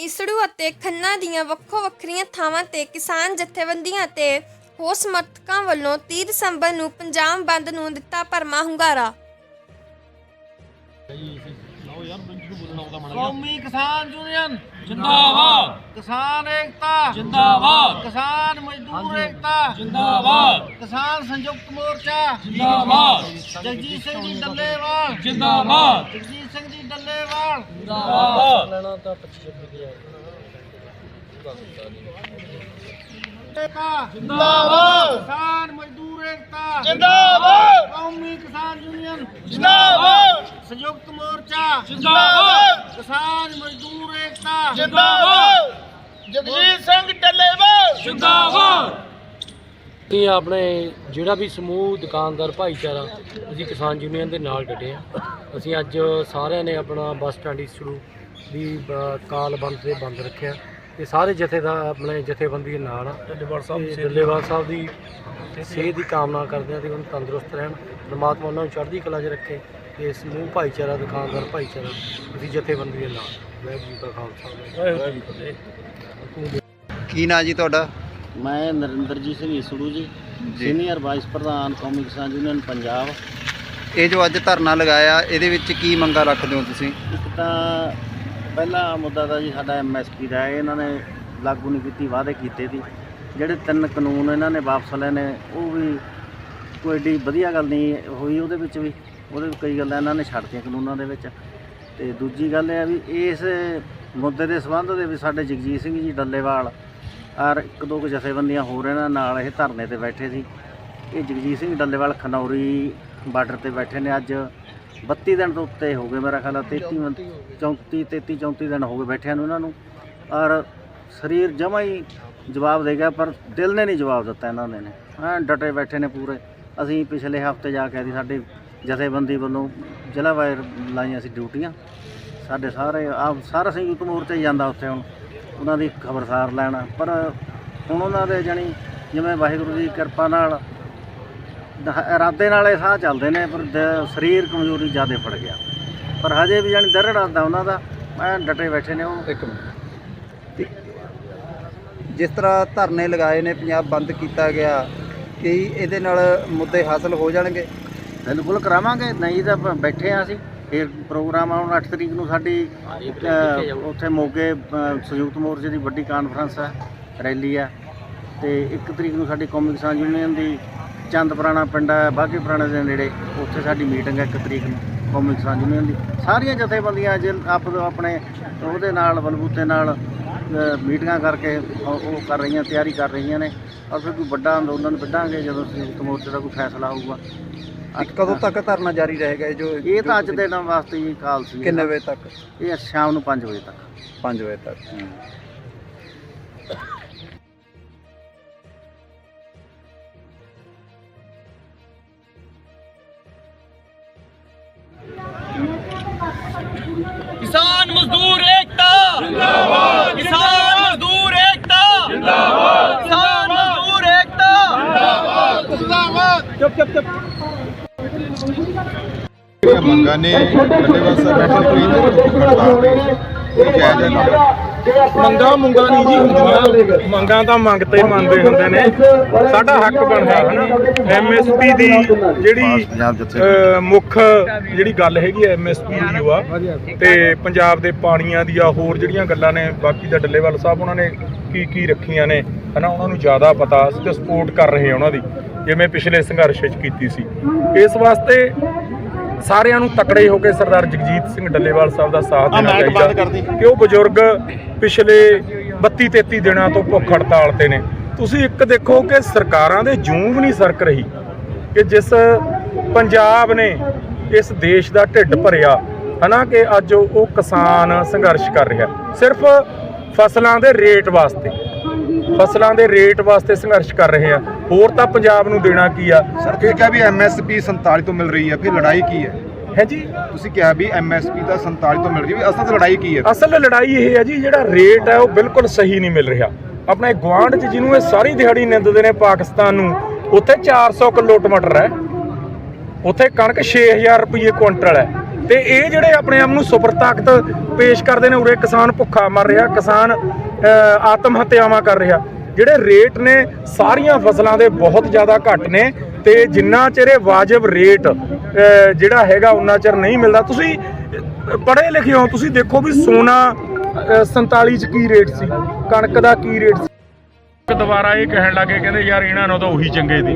ਇਸੜੂ ਅਤੇ ਖੰਨਾ ਦੀਆਂ ਵੱਖੋ ਵੱਖਰੀਆਂ ਥਾਵਾਂ ਤੇ ਕਿਸਾਨ ਜਥੇਬੰਦੀਆਂ ਤੇ ਹੋਰ ਸਮਰਥਕਾਂ ਵੱਲੋਂ 30 ਦਸੰਬਰ ਨੂੰ ਪੰਜਾਬ ਬੰਦ ਨੂੰ ਦਿੱਤਾ ਭਰਮਾ ਹੁੰਗਾਰਾ। ਕੌਮੀ ਕਿਸਾਨ ਯੂਨੀਅਨ ਜਿੰਦਾਬਾਦ। ਕਿਸਾਨ ਏਕਤਾ। ਜਿੰਦਾਬਾਦ। ਕਿਸਾਨ ਮਜ਼ਦੂਰ ਏਕਤਾ। ਜਿੰਦਾਬਾਦ। ਕਿਸਾਨ ਸੰਯੁਕਤ ਮੋਰਚਾ। ਜਿੰਦਾਬਾਦ। ਜਗਜੀਤ ਸਿੰਘ ਜੀ ਡੱਲੇਵਾਲ। ਜਿੰਦਾਬਾਦ। ਜਗਜੀਤ ਸਿੰਘ ਜੀ ਡੱਲੇਵਾਲ। ਜਿੰਦਾਬਾਦ। ਏਕਤਾ। ਜਿੰਦਾਬਾਦ। ਕਿਸਾਨ ਮਜ਼ਦੂਰ ਏਕਤਾ। ਜਿੰਦਾਬਾਦ। ਕੌਮੀ ਕਿਸਾਨ ਯੂਨੀਅਨ ਜਿੰਦਾਬਾਦ! ਸੰਯੁਕਤ ਮੋਰਚਾ ਜਿੰਦਾਬਾਦ! ਕਿਸਾਨ ਮਜ਼ਦੂਰ ਏਕਤਾ ਜਿੰਦਾਬਾਦ! ਜਗਜੀਤ ਸਿੰਘ ਡੱਲੇਵਾਲ ਜਿੰਦਾਬਾਦ! ਅਸੀਂ ਆਪਣੇ ਜਿਹੜਾ ਵੀ ਸਮੂਹ ਦੁਕਾਨਦਾਰ ਭਾਈਚਾਰਾ ਅਸੀਂ ਕਿਸਾਨ ਯੂਨੀਅਨ ਦੇ ਨਾਲ ਡਟੇ ਆ ਅਸੀਂ ਅੱਜ ਸਾਰਿਆਂ ਨੇ ਆਪਣਾ ਬੱਸ ਸਟੈਂਡ ਇਸ਼ੂ ਦੀ ਬ- ਕਾਲ ਬੰਦ ਤੇ ਬੰਦ ਰੱਖਿਆ। ਤੇ ਸਾਰੇ ਜਥੇ ਦਾ ਆਪਣੇ ਜਥੇਬੰਦੀ ਦੇ ਨਾਲ ਆ। ਡੱਲੇਵਾਲ ਤੇ ਡੱਲੇਵਾਲ ਸਾਹਿਬ ਦੀ ਸਿਹਤ ਦੀ ਕਾਮਨਾ ਕਰਦੇ ਆ ਤੇ ਉਹਨਾਂ ਤੰਦਰੁਸਤ ਰਹਿਣ। ਪਰਮਾਤਮਾ ਉਹਨਾਂ ਨੂੰ ਚੜ੍ਹਦੀ ਕਲਾ 'ਚ ਰੱਖੇ ਤੇ ਸਮੂਹ ਭਾਈਚਾਰਾ ਦੁਕਾਨਦਾਰ ਭਾਈਚਾਰਾ ਅਸੀਂ ਜਥੇਬੰਦੀ ਦੇ ਨਾਲ। ਵਾਹਿਗੁਰੂ ਜੀ ਕਾ ਖਾਲਸਾ ਵਾਹਿਗੁਰੂ ਜੀ ਕੀ ਫਤਿਹ। ਕੀ ਨਾਂ ਜੀ ਤੁਹਾਡਾ? ਮੈਂ ਨਰਿੰਦਰਜੀਤ ਸਿੰਘ ਈਸੜੂ ਜੀ। ਸੀਨੀਅਰ ਵਾਈਸ ਪ੍ਰਧਾਨ ਕੌਮੀ ਕਿਸਾਨ ਯੂਨੀਅਨ ਪੰਜਾਬ। ਇਹ ਜੋ ਅੱਜ ਧਰਨਾ ਲਗਾਇਆ ਇਹਦੇ ਵਿੱਚ ਕੀ ਮੰਗਾਂ ਰੱਖਦੇ ਹੋ ਤੁਸੀਂ? ਇੱਕ ਤਾਂ ਪਹਿਲਾ ਮੁੱਦਾ ਤਾਂ ਜੀ ਸਾਡਾ ਐਮਐਸਪੀ ਦਾ ਹੈ, ਇਹਨਾਂ ਨੇ ਲਾਗੂ ਨਹੀਂ ਕੀਤੀ, ਵਾਅਦੇ ਕੀਤੇ ਸੀ। ਜਿਹੜੇ ਤਿੰਨ ਕਾਨੂੰਨ ਇਹਨਾਂ ਨੇ ਵਾਪਸ ਲਏ ਨੇ, ਉਹ ਵੀ ਕੋਈ ਏਡੀ ਵਧੀਆ ਗੱਲ ਨਹੀਂ ਹੋਈ ਉਹਦੇ ਵਿੱਚ ਵੀ। ਉਹਦੇ ਵਿੱਚ ਕਈ ਗੱਲਾਂ ਇਹਨਾਂ ਨੇ ਛੱਡਤੀਆਂ ਕਾਨੂੰਨਾਂ ਦੇ ਵਿੱਚ। ਤੇ ਦੂਜੀ ਗੱਲ ਇਹ ਹੈ ਵੀ ਇਸ ਮੁੱਦੇ ਦੇ ਸੰਬੰਧ ਦੇ ਵਿੱਚ ਸਾਡੇ ਜਗਜੀਤ ਸਿੰਘ ਜੀ ਡੱਲੇਵਾਲ ਔਰ ਇੱਕ ਦੋ ਕੁ ਜਥੇਬੰਦੀਆਂ ਹੋਰ ਇਹਨਾਂ ਨਾਲ ਇਹ ਧਰਨੇ ਤੇ ਬੈਠੇ ਸੀ। ਇਹ ਜਗਜੀਤ ਸਿੰਘ ਡੱਲੇਵਾਲ ਖਨੌਰੀ ਬਾਰਡਰ ਤੇ ਬੈਠੇ ਨੇ ਅੱਜ। 32 ਦਿਨ ਤੋਂ ਉੱਤੇ ਹੋ ਗਏ ਮੇਰਾ ਖਿਆਲ ਆ 33 ਮੰ- 34 33 34 ਦਿਨ ਹੋ ਗਏ ਬੈਠਿਆਂ ਨੂੰ ਇਹਨਾਂ ਨੂੰ। ਔਰ ਸਰੀਰ ਜਮਾ ਹੀ ਜਵਾਬ ਦੇ ਗਿਆ ਪਰ ਦਿਲ ਨੇ ਨਹੀਂ ਜਵਾਬ ਦਿੱਤਾ ਇਹਨਾਂ ਨੇ ਨੇ। ਹਾਂ ਡਟੇ ਬੈਠੇ ਨੇ ਪੂਰੇ। ਅਸੀਂ ਪਿਛਲੇ ਹਫ਼ਤੇ ਜਾ ਕੇ ਆਦੀ ਸਾਡੇ ਜਥੇਬੰਦੀ ਵੱਲੋਂ ਜ਼ਿਲ੍ਹਾ ਵਾਰ ਲਾਈਆਂ ਸੀ ਡਿਊਟੀਆਂ। ਸਾਡੇ ਸਾਰੇ ਆ ਸਾਰਾ ਸੰਯੁਕਤ ਮੋਰਚਾ ਹੀ ਜਾਂਦਾ ਉੱਥੇ ਹੁਣ। ਉਹਨਾਂ ਦੀ ਖਬਰਸਾਰ ਲੈਣਾ ਪਰ ਹੁਣ ਉਹਨਾਂ ਦੇ ਜਾਣੀ ਜਿਵੇਂ ਵਾਹਿਗੁਰੂ ਦੀ ਕਿਰਪਾ ਨਾਲ ਦ- ਇਰਾਦੇ ਨਾਲ ਇਹ ਸਾਹ ਚੱਲਦੇ ਨੇ ਪਰ ਦ- ਸਰੀਰ ਕਮਜ਼ੋਰੀ ਜ਼ਿਆਦਾ ਫੜ ਗਿਆ। ਪਰ ਹਜੇ ਵੀ ਜਾਣੀ ਦਰੜ ਆਉਂਦਾ ਉਹਨਾਂ ਦਾ ਮੈਂ ਡਟੇ ਬੈਠੇ ਨੇ ਉਹ। ਇੱਕ ਜਿਸ ਤਰ੍ਹਾਂ ਧਰਨੇ ਲਗਾਏ ਨੇ ਪੰਜਾਬ ਬੰਦ ਕੀਤਾ ਗਿਆ ਕੀ ਇਹਦੇ ਨਾਲ ਮੁੱਦੇ ਹਾਸਲ ਹੋ ਜਾਣਗੇ? ਬਿਲਕੁਲ ਕਰਾਵਾਂਗੇ ਨਹੀਂ ਤਾਂ ਬੈਠੇ ਆ ਅਸੀਂ। ਫਿਰ ਪ੍ਰੋਗਰਾਮ ਆਉਣ 8 ਤਰੀਕ ਨੂੰ ਸਾਡੀ ਅ, ਉੱਥੇ ਮੋਗੇ ਅ, ਸੰਯੁਕਤ ਮੋਰਚੇ ਦੀ ਵੱਡੀ ਕਾਨਫਰੰਸ ਹੈ ਰੈਲੀ ਆ ਤੇ 1 ਤਰੀਕ ਨੂੰ ਸਾਡੀ ਕੌਮੀ ਕਿਸਾਨ ਯੂਨੀਅਨ ਦੀ ਚੰਦ ਪੁਰਾਣਾ ਪਿੰਡ ਹੈ ਬਾਗੇ ਪੁਰਾਣੇ ਦੇ ਨੇੜੇ ਉੱਥੇ ਸਾਡੀ ਮੀਟਿੰਗ ਹੈ 1 ਤਰੀਕ ਨੂੰ ਕੌਮੀ ਕਿਸਾਨ ਯੂਨੀਅਨ ਦੀ ਸਾਰੀਆਂ ਜਥੇਬੰਦੀਆਂ ਜੇ ਆਪ ਆਪਣੇ ਉਹਦੇ ਨਾਲ ਬਲਬੂਤੇ ਨਾਲ ਮੀਟਿੰਗਾਂ ਕਰਕੇ ਉਹ ਕਰ ਰਹੀਆਂ ਤਿਆਰੀ ਕਰ ਰਹੀਆਂ ਨੇ। ਔਰ ਫਿਰ ਕੋਈ ਵੱਡਾ ਅੰਦੋਲਨ ਵਿੱਢਾਂਗੇ ਜਦੋਂ ਸੰਯੁਕਤ ਮੋਰਚੇ ਦਾ ਕੋਈ ਫੈਸਲਾ ਹੋਊਗਾ। ਇੱਕ ਕਦੋਂ ਤੱਕ ਧਰਨਾ ਜਾਰੀ ਰਹੇਗਾ ਇਹ ਜੋ ਇਹ ਤਾਂ ਅੱਜ ਦੇ ਦਿਨ ਵਾਸਤੇ ਹੀ ਕਾਲ ਸੀ। ਕਿੰਨੇ ਵਜੇ ਤੱਕ? ਇਹ ਸ਼ਾਮ ਨੂੰ 5 ਵਜੇ ਤੱਕ। 5 ਵਜੇ ਤੱਕ। ਕਿਸਾਨ ਮਜ਼ਦੂਰ ਏਕਤਾ ਜਿੰਦਾਬਾਦ ਕਿਸਾਨ ਮਜ਼ਦੂਰ ਏਕਤਾ ਜਿੰਦਾਬਾਦ ਕਿਸਾਨ ਮਜ਼ਦੂਰ ਏਕਤਾ ਜਿਹੜੀਆਂ ਮੰਗਾਂ ਨੇ ਡੱਲੇਵਾਲ ਸਾਹਿਬ ਬੈਠੇ ਕੋਈ ਹੜਤਾਲ ਤੇ ਉਹ ਜਾਇਜ਼ ਹੈ ਨਾ ਮੰਗਾਂ ਮੁੰਗਾਂ ਨਹੀਂ ਜੀ ਹੁੰਦੀਆਂ। ਮੰਗਾਂ ਤਾਂ ਮੰਗਤੇ ਮੰਨਦੇ ਹੁੰਦੇ ਨੇ। ਸਾਡਾ ਹੱਕ ਬਣਦਾ ਹਨਾ? ਐਮਐਸਪੀ ਦੀ ਜਿਹੜੀ ਪੰਜਾਬ ਮੁੱਖ ਜਿਹੜੀ ਗੱਲ ਹੈਗੀ ਐਮਐਸਪੀ ਦੀ ਓ ਤੇ ਪੰਜਾਬ ਦੇ ਪਾਣੀਆਂ ਦੀਆਂ ਹੋਰ ਜਿਹੜੀਆਂ ਗੱਲਾਂ ਨੇ, ਬਾਕੀ ਦਾ ਡੱਲੇਵਾਲ ਸਾਹਿਬ ਉਹਨਾਂ ਨੇ ਕੀ ਕੀ ਰੱਖੀਆਂ ਨੇ, ਹਨਾ? ਉਹਨਾਂ ਨੂੰ ਜ਼ਿਆਦਾ ਪਤਾ ਤੇ ਸਪੋਰਟ ਕਰ ਰਹੇ ਉਹਨਾਂ ਦੀ। ਜਿਵੇਂ ਪਿਛਲੇ ਸੰਘਰਸ਼ ਵਿੱਚ ਕੀਤੀ ਸੀ। ਇਸ ਵਾਸਤੇ ਸਾਰਿਆਂ ਨੂੰ ਤਕੜੇ ਹੋ ਕੇ ਸਰਦਾਰ ਜਗਜੀਤ ਸਿੰਘ ਡੱਲੇਵਾਲ ਸਾਹਿਬ ਦਾ ਸਾਥ ਦੇਣਾ ਚਾਹੀਦਾ ਕਿ ਉਹ ਬਜ਼ੁਰਗ ਪਿਛਲੇ 32 33 ਦਿਨਾਂ ਤੋਂ ਭੁੱਖ ਹੜਤਾਲ ਤੇ ਨੇ। ਤੁਸੀਂ ਇੱਕ ਦੇਖੋ ਕਿ ਸਰਕਾਰਾਂ ਦੇ ਜੂੰ ਵੀ ਨਹੀਂ ਸਰਕ ਰਹੀ ਕਿ ਜਿਸ ਪੰਜਾਬ ਨੇ ਇਸ ਦੇਸ਼ ਦਾ ਢਿੱਡ ਭਰਿਆ ਹਨਾ ਕਿ ਅੱਜ ਉਹ ਕਿਸਾਨ ਸੰਘਰਸ਼ ਕਰ ਰਿਹਾ। ਸਿਰਫ ਫਸਲਾਂ ਦੇ ਰੇਟ ਵਾਸਤੇ ਫਸਲਾਂ ਦੇ ਰੇਟ ਵਾਸਤੇ ਸੰਘਰਸ਼ ਕਰ ਰਹੇ ਆ। ਹੋਰ ਤਾਂ ਪੰਜਾਬ ਨੂੰ ਦੇਣਾ ਕੀ ਆ? ਸਰ ਤੁਸੀਂ ਕਿਹਾ ਵੀ ਐਮਐਸਪੀ 47 ਤੋਂ ਮਿਲ ਰਹੀ ਹੈ ਫਿਰ ਲੜਾਈ ਕੀ ਹੈ? ਹੈ ਜੀ। ਤੁਸੀਂ ਕਿਹਾ ਵੀ ਐਮਐਸਪੀ ਦਾ 47 ਤੋਂ ਮਿਲ ਰਹੀ ਹੈ ਵੀ ਅਸਲ ਲੜਾਈ ਕੀ ਹੈ? ਅਸਲ ਲੜਾਈ ਇਹ ਹੈ ਜੀ ਜਿਹੜਾ ਰੇਟ ਹੈ ਉਹ ਬਿਲਕੁਲ ਸਹੀ ਨਹੀਂ ਮਿਲ ਰਿਹਾ। ਆਪਣੇ ਗਵਾਂਢ 'ਚ ਜਿਹਨੂੰ ਇਹ ਸਾਰੀ ਦਿਹਾੜੀ ਨਿੰਦਦੇ ਨੇ ਪਾਕਿਸਤਾਨ ਨੂੰ ਉੱਥੇ 400 ਕਿਲੋ ਟਮਾਟਰ ਹੈ। ਉੱਥੇ ਕਣਕ 6000 ਰੁਪਏ ਕੁਇੰਟਲ ਹੈ। ਤੇ ਇਹ ਜਿਹੜੇ ਆਪਣੇ ਆਪ ਨੂੰ ਸੁਪਰ ਤਾਕਤ ਪੇਸ਼ ਕਰਦੇ ਨੇ ਉਰੇ ਕਿਸਾਨ ਭੁੱਖਾ ਮਰ ਰਿਹਾ ਕਿਸਾਨ ਆਤਮ ਹੱਤਿਆਵਾਂ ਕਰ ਰਿਹਾ। ਜਿਹੜੇ ਰੇਟ ਨੇ ਸਾਰੀਆਂ ਫਸਲਾਂ ਦੇ ਬਹੁਤ ਜ਼ਿਆਦਾ ਘੱਟ ਨੇ ਤੇ ਜਿੰਨਾ ਚਿਰ ਇਹ ਵਾਜਬ ਰੇਟ ਜਿਹੜਾ ਹੈਗਾ ਉਨਾ ਚਿਰ ਨਹੀਂ ਮਿਲਦਾ। ਤੁਸੀਂ ਪੜ੍ਹੇ ਲਿਖੇ ਹੋ ਤੁਸੀਂ ਦੇਖੋ ਵੀ ਸੋਨਾ ਅਹ, 47 ਚ ਕੀ ਰੇਟ ਸੀ ਕਣਕ ਦਾ ਕੀ ਰੇਟ ਸੀ? ਦੁਬਾਰਾ ਇਹ ਕਹਿਣ ਲੱਗੇ, ਕਹਿੰਦੇ ਯਾਰ ਇਹਨਾਂ ਨੂੰ ਤਾਂ ਉਹੀ ਚੰਗੇ ਦੀ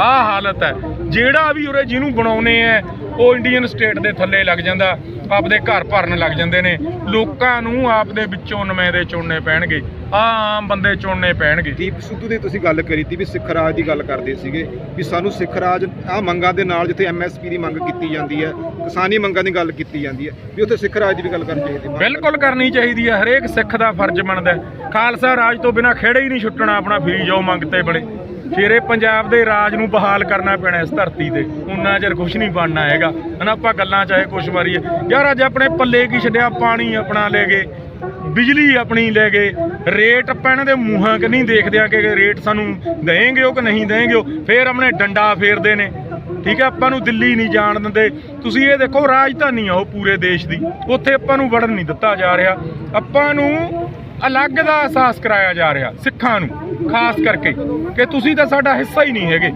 ਆਹ ਹਾਲਤ ਹੈ। ਜਿਹੜਾ ਵੀ ਉਰੇ ਜਿਹਨੂੰ ਬਣਾਉਨੇ ਆ, ਉਹ ਇੰਡੀਅਨ ਸਟੇਟ ਦੇ ਥੱਲੇ ਲੱਗ ਜਾਂਦਾ, ਆਪਦੇ ਘਰ ਭਰਨ ਲੱਗ ਜਾਂਦੇ ਨੇ। ਲੋਕਾਂ ਨੂੰ ਆਪਦੇ ਵਿੱਚੋਂ ਨੁਮਾਇੰਦੇ ਚੁਣਨੇ ਪੈਣਗੇ ਆ ਆਮ ਬੰਦੇ ਚੁਣਨੇ ਪੈਣਗੇ। ਦੀਪ ਸਿੱਧੂ ਦੀ ਤੁਸੀਂ ਗੱਲ ਕਰੀ ਤੀ ਵੀ ਸਿੱਖ ਰਾਜ ਦੀ ਗੱਲ ਕਰਦੇ ਸੀਗੇ, ਵੀ ਸਾਨੂੰ ਸਿੱਖ ਰਾਜ ਆ ਮੰਗਾਂ ਦੇ ਨਾਲ ਜਿੱਥੇ ਐਮਐਸਪੀ ਦੀ ਮੰਗ ਕੀਤੀ ਜਾਂਦੀ ਹੈ ਕਿਸਾਨੀ ਮੰਗਾਂ ਦੀ ਗੱਲ ਕੀਤੀ ਜਾਂਦੀ ਹੈ ਵੀ ਉੱਥੇ ਸਿੱਖ ਰਾਜ ਦੀ ਵੀ ਗੱਲ ਕਰਨੀ ਚਾਹੀਦੀ ਹੈ। ਬਿਲਕੁਲ ਕਰਨੀ ਚਾਹੀਦੀ ਹੈ, ਹਰੇਕ ਸਿੱਖ ਦਾ ਫਰਜ਼ ਬਣਦਾ ਖਾਲਸਾ ਰਾਜ ਤੋਂ ਬਿਨਾ ਖੇੜੇ ਹੀ ਨਹੀਂ ਛੁੱਟਣਾ ਆਪਣਾ ਫਰੀ ਜਾਓ ਮੰਗਤੇ ਬਣੇ ਫਿਰ ਇਹ ਪੰਜਾਬ ਦੇ ਰਾਜ ਨੂੰ ਬਹਾਲ ਕਰਨਾ ਪੈਣਾ ਇਸ ਧਰਤੀ ਤੇ। ਉਨਾ ਚਿਰ ਕੁਝ ਨਹੀਂ ਬਣਨਾ ਹੈਗਾ। ਹਨਾ, ਆਪਾਂ ਗੱਲਾਂ ਚਾਹੇ ਕੁਛ ਮਾਰੀਏ ਯਾਰ ਅੱਜ ਆਪਣੇ ਪੱਲੇ ਕੀ ਛੱਡਿਆ? ਪਾਣੀ ਆਪਣਾ ਲੈ ਗਏ, ਬਿਜਲੀ ਆਪਣੀ ਲੈ ਗਏ। ਰੇਟ ਆਪਾਂ ਇਹਨਾਂ ਦੇ ਮੂੰਹਾਂ ਕਿ ਨਹੀਂ ਦੇਖਦੇ ਆ ਕਿ ਰੇਟ ਸਾਨੂੰ ਦੇਣਗੇ ਉਹ ਕਿ ਨਹੀਂ ਦੇਣਗੇ ਉਹ ਫੇਰ ਆਪਣੇ ਡੰਡਾ ਫੇਰਦੇ ਨੇ। ਠੀਕ ਹੈ? ਆਪਾਂ ਨੂੰ ਦਿੱਲੀ ਨਹੀਂ ਜਾਣ ਦਿੰਦੇ। ਤੁਸੀਂ ਇਹ ਦੇਖੋ, ਰਾਜਧਾਨੀ ਆ ਉਹ ਪੂਰੇ ਦੇਸ਼ ਦੀ। ਉੱਥੇ ਆਪਾਂ ਨੂੰ ਵੜਨ ਨਹੀਂ ਦਿੱਤਾ ਜਾ ਰਿਹਾ। ਆਪਾਂ ਨੂੰ ਅਲੱਗ ਦਾ ਅਹਿਸਾਸ ਕਰਾਇਆ ਜਾ ਰਿਹਾ, ਸਿੱਖਾਂ ਨੂੰ, ਖਾਸ ਕਰਕੇ। ਕਿ ਤੁਸੀਂ ਤਾਂ ਸਾਡਾ ਹਿੱਸਾ ਹੀ ਨਹੀਂ ਹੈਗੇ।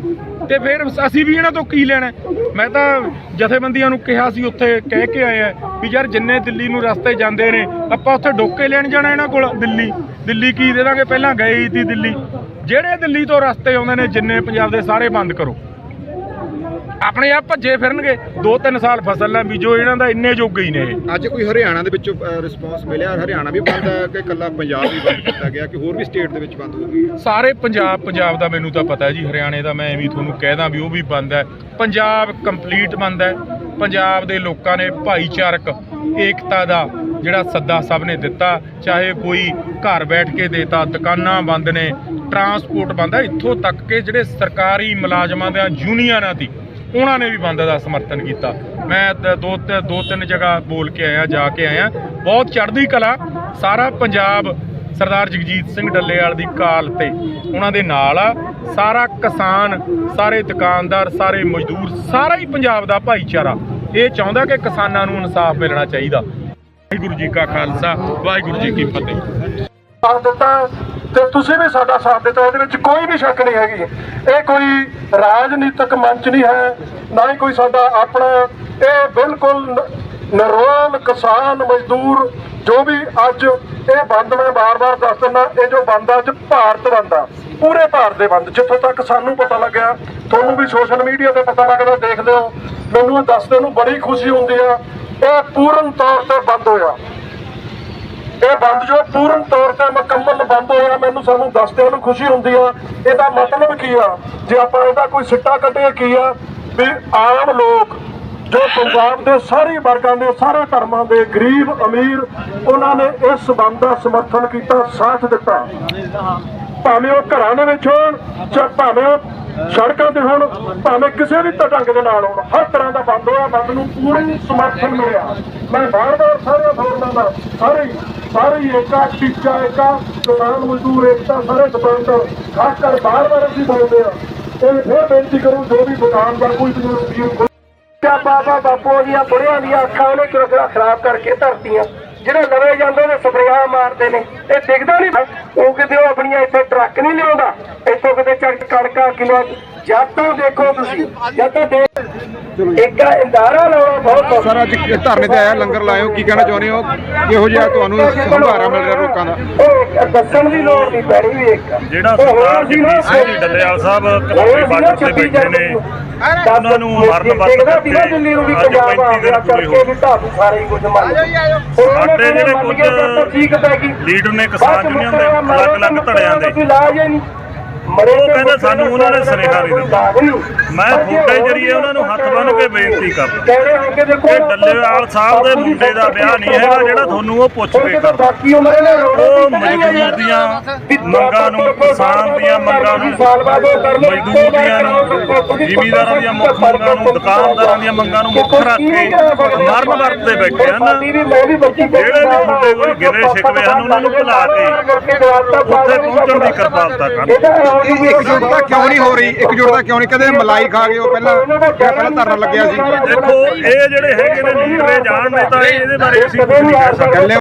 ਤੇ ਫਿਰ ਅਸੀਂ ਵੀ ਇਹਨਾਂ ਤੋਂ ਕੀ ਲੈਣਾ? ਮੈਂ ਤਾਂ ਜਥੇਬੰਦੀਆਂ ਨੂੰ ਕਿਹਾ ਸੀ, ਉੱਥੇ ਕਹਿ ਕੇ ਆਏ ਆਇਆ ਵੀ ਯਾਰ, ਜਿੰਨੇ ਦਿੱਲੀ ਨੂੰ ਰਸਤੇ ਜਾਂਦੇ ਨੇ, ਆਪਾਂ ਉੱਥੇ ਡੋਕੇ ਲੈਣ ਜਾਣਾ ਇਹਨਾਂ ਕੋਲ, ਦਿੱਲੀ। ਦਿੱਲੀ ਕੀ ਦੇ ਦਾਂਗੇ? ਪਹਿਲਾਂ ਗਏ ਹੀ ਸੀ ਦਿੱਲੀ। ਜਿਹੜੇ ਦਿੱਲੀ ਤੋਂ ਰਸਤੇ ਆਉਂਦੇ ਨੇ, ਜਿੰਨੇ ਪੰਜਾਬ ਦੇ ਸਾਰੇ ਬੰਦ ਕਰੋ। ਆਪਣੇ ਆਪ ਭੱਜੇ ਫਿਰਨਗੇ। 2-3 ਸਾਲ ਫਸਲ ਨਾ ਬੀਜੋ ਇਹਨਾਂ ਦਾ ਇੰਨੇ ਜੋਗੇ ਹੀ ਨੇ ਇਹ। ਅੱਜ ਕੋਈ ਹਰਿਆਣਾ ਦੇ ਵਿੱਚੋਂ ਰਿਸਪੌਂਸ ਮਿਲਿਆ? ਹਰਿਆਣਾ ਵੀ ਬੰਦ ਹੈ ਕਿ ਇਕੱਲਾ ਪੰਜਾਬ ਹੀ ਬੰਦ ਕੀਤਾ ਗਿਆ ਕਿ ਹੋਰ ਵੀ ਸਟੇਟ ਦੇ ਵਿੱਚ ਬੰਦ ਹੋ ਗਈ ਸਾਰੇ ਪੰਜਾਬ ਪੰਜਾਬ ਦਾ ਮੈਨੂੰ ਤਾਂ ਪਤਾ ਹੈ ਜੀ ਹਰਿਆਣੇ ਦਾ ਮੈਂ ਐਵੇਂ ਹੀ ਤੁਹਾਨੂੰ ਕਹਿਦਾ ਵੀ ਉਹ ਵੀ ਬੰਦ ਹੈ। ਪੰਜਾਬ ਕੰਪਲੀਟ ਬੰਦ ਹੈ। ਪੰਜਾਬ ਦੇ ਲੋਕਾਂ ਨੇ ਭਾਈਚਾਰਕ ਏਕਤਾ ਦਾ ਜਿਹੜਾ ਸੱਦਾ ਸਭ ਨੇ ਦਿੱਤਾ। ਚਾਹੇ ਕੋਈ ਘਰ ਬੈਠ ਕੇ ਦੇਤਾ ਦੁਕਾਨਾਂ ਬੰਦ ਨੇ ਟਰਾਂਸਪੋਰਟ ਬੰਦ ਹੈ। ਇੱਥੋਂ ਤੱਕ ਕਿ ਜਿਹੜੇ ਸਰਕਾਰੀ ਮੁਲਾਜ਼ਮਾਂ ਦੇ ਯੂਨੀਅਨਾਂ ਦੀ ਉਹਨਾਂ ਨੇ ਵੀ ਬੰਦ ਦਾ ਸਮਰਥਨ ਕੀਤਾ। ਮੈਂ ਦੋ ਤੇ, ਦੋ ਤਿੰਨ ਜਗ੍ਹਾ ਬੋਲ ਕੇ ਆਇਆ, ਜਾ ਕੇ ਆਇਆ। ਬਹੁਤ ਚੜ੍ਹਦੀ ਕਲਾ, ਸਾਰਾ ਪੰਜਾਬ ਸਰਦਾਰ ਜਗਜੀਤ ਸਿੰਘ ਡੱਲੇਵਾਲ ਦੀ ਕਾਲ ਤੇ ਉਹਨਾਂ ਦੇ ਨਾਲ ਆ। ਸਾਰਾ ਕਿਸਾਨ, ਸਾਰੇ ਦੁਕਾਨਦਾਰ, ਸਾਰੇ ਮਜ਼ਦੂਰ, ਸਾਰਾ ਹੀ ਪੰਜਾਬ ਦਾ ਭਾਈਚਾਰਾ। ਇਹ ਚਾਹੁੰਦਾ ਕਿ ਕਿਸਾਨਾਂ ਨੂੰ ਇਨਸਾਫ ਮਿਲਣਾ ਚਾਹੀਦਾ। ਵਾਹਿਗੁਰੂ ਜੀ ਕਾ ਖਾਲਸਾ, ਵਾਹਿਗੁਰੂ ਜੀ ਕੀ ਫਤਿਹ। ਤੇ ਤੁਸੀਂ ਵੀ ਸਾਡਾ ਸਾਥ ਦਿੱਤਾ, ਇਹਦੇ ਵਿੱਚ ਕੋਈ ਵੀ ਸ਼ੱਕ ਨਹੀਂ ਹੈਗੀ। ਇਹ ਕੋਈ ਰਾਜਨੀਤਿਕ ਮੰਚ ਨਹੀਂ ਹੈ, ਨਾ ਹੀ ਕੋਈ ਸਾਡਾ ਆਪਣਾ, ਇਹ ਬਿਲਕੁਲ ਨ- ਨਿਰੋਲ ਕਿਸਾਨ ਮਜ਼ਦੂਰ, ਜੋ ਵੀ ਅੱਜ ਇਹ ਬੰਦ ਮੈਂ ਬਾਰ-ਬਾਰ ਦੱਸ ਦਿੰਦਾ, ਇਹ ਜੋ ਬੰਦ ਆ ਅੱਜ ਭਾਰਤ ਬੰਦ ਆ, ਪੂਰੇ ਭਾਰਤ ਦੇ ਬੰਦ। ਜਿੱਥੋਂ ਤੱਕ ਸਾਨੂੰ ਪਤਾ ਲੱਗਿਆ, ਤੁਹਾਨੂੰ ਵੀ ਸੋਸ਼ਲ ਮੀਡੀਆ ਤੇ ਪਤਾ ਲੱਗਦਾ, ਦੇਖਦੇ ਹੋ, ਮੈਨੂੰ ਇਹ ਦੱਸਦੇ ਨੂੰ ਬੜੀ ਖੁਸ਼ੀ ਹੁੰਦੀ ਆ, ਇਹ ਪੂਰਨ ਤੌਰ ਤੇ ਬੰਦ ਹੋਇਆ। ਇਹ ਬੰਦ ਜੋ ਪੂਰਨ ਤੌਰ ਤੇ ਮੁਕੰਮਲ ਬੰਦ ਹੋਇਆ, ਮੈਨੂੰ ਸਾਨੂੰ ਦੱਸਦੇ ਨੂੰ ਖੁਸ਼ੀ ਹੁੰਦੀ ਆ। ਇਹਦਾ ਮਤਲਬ ਕੀ ਆ? ਜੇ ਆਪਾਂ ਇਹਦਾ ਕੋਈ ਸਿੱਟਾ ਕੱਢੀਏ ਕੀ ਆ? ਵੀ ਆਮ ਲੋਕ ਜੋ ਪੰਜਾਬ ਦੇ ਸਾਰੇ ਵਰਗਾਂ ਦੇ, ਸਾਰੇ ਧਰਮਾਂ ਦੇ ਗਰੀਬ, ਅਮੀਰ, ਉਹਨਾਂ ਨੇ ਇਸ ਬੰਦ ਦਾ ਸਮਰਥਨ ਕੀਤਾ, ਸਾਥ ਦਿੱਤਾ। ਭਾਵੇਂ ਉਹ ਘਰਾਂ ਦੇ ਵਿੱਚ ਹੋਣ ਜਾਂ ਭਾਵੇਂ ਉਹ ਸੜਕਾਂ ਤੇ ਹੋਣ, ਭਾਵੇਂ ਕਿਸੇ ਵੀ ਢੰਗ ਦੇ ਨਾਲ ਹੋਣ, ਹਰ ਤਰ੍ਹਾਂ ਦਾ ਬੰਦ ਹੋਇਆ, ਬੰਦ ਨੂੰ ਪੂਰੀ ਸਮਰਥਨ ਮਿਲਿਆ। ਮੈਂ ਬਾਰ-ਬਾਰ ਸਾਰੇ ਫੋਰਮਾਂ ਦਾ, ਸਾਰੇ ਸਾਰੇ ਏਕਾ ਟੀਚਾ ਏਕਾ, ਕਿਸਾਨ ਮਜ਼ਦੂਰ ਏਕਤਾ, ਸਾਰੇ ਦੁਕਾਨਦਾਰ ਖਾਸ ਕਰ ਬਾਰ-ਬਾਰ ਅਸੀਂ ਬੋਲਦੇ ਆ। ਇਹ ਫਿਰ ਬੇਨਤੀ ਕਰੂੰ, ਜੋ ਵੀ ਦੁਕਾਨਦਾਰ ਕੋਈ ਵੀਰ ਕਿਆ ਬਾਬਾ ਬਾਪੂ ਦੀਆਂ ਬੁੜੀਆਂ ਦੀਆਂ ਅੱਖਾਂ ਉਹਨੇ ਕਿਉਂ ਖਰਾਬ ਕਰਕੇ ਧਰਤੀਆਂ, ਜਿਹੜੇ ਲਵੇ ਜਾਂਦੇ ਨੇ ਸਪਰੇਆਂ ਮਾਰਦੇ ਨੇ, ਇਹ ਦਿਖਦਾ ਨਹੀਂ ਉਹ ਕਿਤੇ ਉਹ ਆਪਣੀਆਂ ਇੱਥੇ ਟਰੱਕ ਨਹੀਂ ਲਿਆਉਂਦਾ, ਇੱਥੋਂ ਕਿਤੇ ਚੱਕ ਕਣਕਾਂ, ਕਿਲੋ ਜਦ ਤੋਂ ਦੇਖੋ ਤੁਸੀਂ, ਜਦ ਤੋਂ ਦੇਖ ਇੱਕ ਇੰਦਾਰਾ ਲਾਉਣਾ ਬਹੁਤ। ਸਰ ਅੱਜ ਧਰਨੇ ਤੇ ਆਇਆ ਲੰਗਰ ਲਾਇਓ ਕੀ ਕਹਿਣਾ ਚਾਹੁੰਦੇ ਹੋ? ਕਿਹੋ ਜਿਹਾ ਤੁਹਾਨੂੰ ਹੰਗਾਰਾ ਮਿਲ ਰਿਹਾ ਲੋਕਾਂ ਦਾ? ਦੱਸਣ ਦੀ ਲੋੜ ਨਹੀਂ ਪੈਣੀ ਵੀ ਇੱਕ। ਜਿਹੜਾ ਸਰਦਾਰ ਜਗਜੀਤ ਸਿੰਘ ਡੱਲੇਵਾਲ ਸਾਹਿਬ ਕਲਾਈ ਬਾਰਡਰ ਤੇ ਬੈਠੇ ਨੇ ਉਹਨਾਂ ਨੂੰ ਮਰਨ ਵਰਤ ਦਿੱਤੇ ਦਿੱਤੇ ਅੱਜ 35 ਦਿਨ ਪੂਰੇ ਹੋ ਗਏ ਸਾਰੇ ਹੀ ਕੁਝ ਮੰਨ ਸਾਡੇ ਜਿਹੜੇ ਕੁਝ ਲੀਡਰ ਨੇ ਕਿਸਾਨ ਯੂਨੀਅਨ ਦੇ ਅਲੱਗ-ਅਲੱਗ ਧੜਿਆਂ ਦੇ। ਉਹ ਕਹਿੰਦੇ ਸਾਨੂੰ ਉਹਨਾਂ ਨੇ ਸੁਨੇਹਾ ਨਹੀਂ ਦਿੱਤਾ। ਮੈਂ ਤੁਹਾਡੇ ਜਰੀਏ ਉਹਨਾਂ ਨੂੰ ਹੱਥ ਬੰਨ੍ਹ ਕੇ ਬੇਨਤੀ ਕਰਦਾ ਕਿ ਡੱਲੇਵਾਲ ਸਾਹਿਬ ਦੇ ਮੁੰਡੇ ਦਾ ਵਿਆਹ ਨਹੀਂ ਹੈਗਾ ਜਿਹੜਾ ਤੁਹਾਨੂੰ ਉਹ ਪੁੱਛ ਕੇ ਕਰਦਾ। ਉਹ ਮਜ਼ਦੂਰ ਦੀਆਂ ਮੰਗਾਂ ਨੂੰ ਕਿਸਾਨ ਦੀਆਂ ਮੰਗਾਂ ਨੂੰ ਮਜ਼ਦੂਰ ਦੀਆਂ ਨੂੰ ਜ਼ਿਮੀਂਦਾਰਾਂ ਦੀਆਂ ਮੁੱਖ ਮੰਗਾਂ ਨੂੰ ਦੁਕਾਨਦਾਰਾਂ ਦੀਆਂ ਮੰਗਾਂ ਨੂੰ ਮੁੱਖ ਰੱਖ ਕੇ ਮਰਨ ਵਰਤਦੇ ਬੈਠੇ ਹਨ ਜਿਹੜੇ ਵੀ ਤੁਹਾਡੇ ਕੋਈ ਗਿਲੇ ਸ਼ਿਕਵੇ ਹਨ ਉਹਨਾਂ ਨੂੰ ਭੁਲਾ ਕੇ ਉੱਥੇ ਪਹੁੰਚਣ ਦੀ ਕਿਰਪਾਲਤਾ ਕਰਨ ਇਹ ਇਕਜੁੱਟਤਾ ਕਿਉਂ ਨਹੀਂ ਹੋ ਰਹੀ? ਇਕਜੁੱਟਤਾ ਕਿਉਂ ਨਹੀਂ? ਕਦੇ ਮਲਾਈ ਖਾ ਗਏ ਉਹ ਪਹਿਲਾਂ ਜਿਹੜਾ ਪਹਿਲਾਂ ਧਰਨਾ ਲੱਗਿਆ ਸੀ। ਦੇਖੋ ਇਹ ਜਿਹੜੇ ਹੈਗੇ ਨੇ ਲੀਡਰ ਇਹ ਜਾਣ ਨੇ ਤਾਂ ਇਹਦੇ ਬਾਰੇ ਅਸੀਂ ਕੁਝ ਨਹੀਂ ਕਹਿ ਸਕਦੇ।